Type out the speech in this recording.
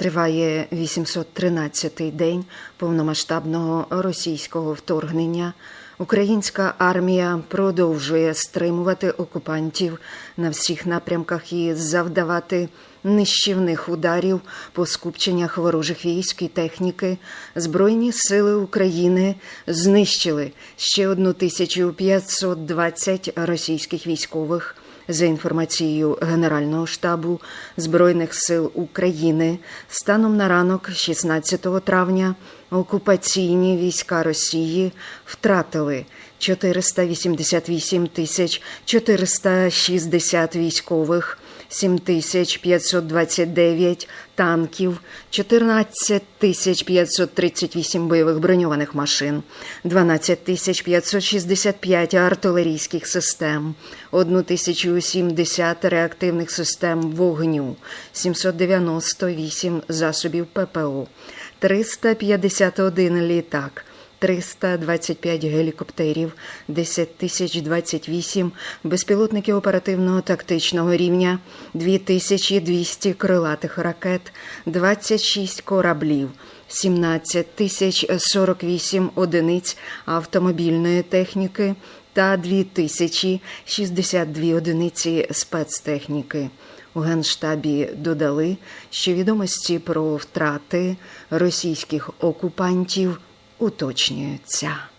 Триває 813-й день повномасштабного російського вторгнення. Українська армія продовжує стримувати окупантів на всіх напрямках і завдавати нищівних ударів по скупченнях ворожих військ і техніки. Збройні сили України знищили ще 1520 російських військових. За інформацією Генерального штабу Збройних сил України, станом на ранок 16 травня окупаційні війська Росії втратили 488 тисяч 460 військових, 7529 танків, 14 тисяч 538 бойових броньованих машин, 12 тисяч 565 артилерійських систем, 1070 реактивних систем вогню, 798 засобів ППО, 351 літак, 325 гелікоптерів, 10 тисяч 28 безпілотників оперативного тактичного рівня, 2200 крилатих ракет, 26 кораблів, 17 тисяч 48 одиниць автомобільної техніки та 2062 одиниці спецтехніки. У Генштабі додали, що відомості про втрати російських окупантів уточнюються.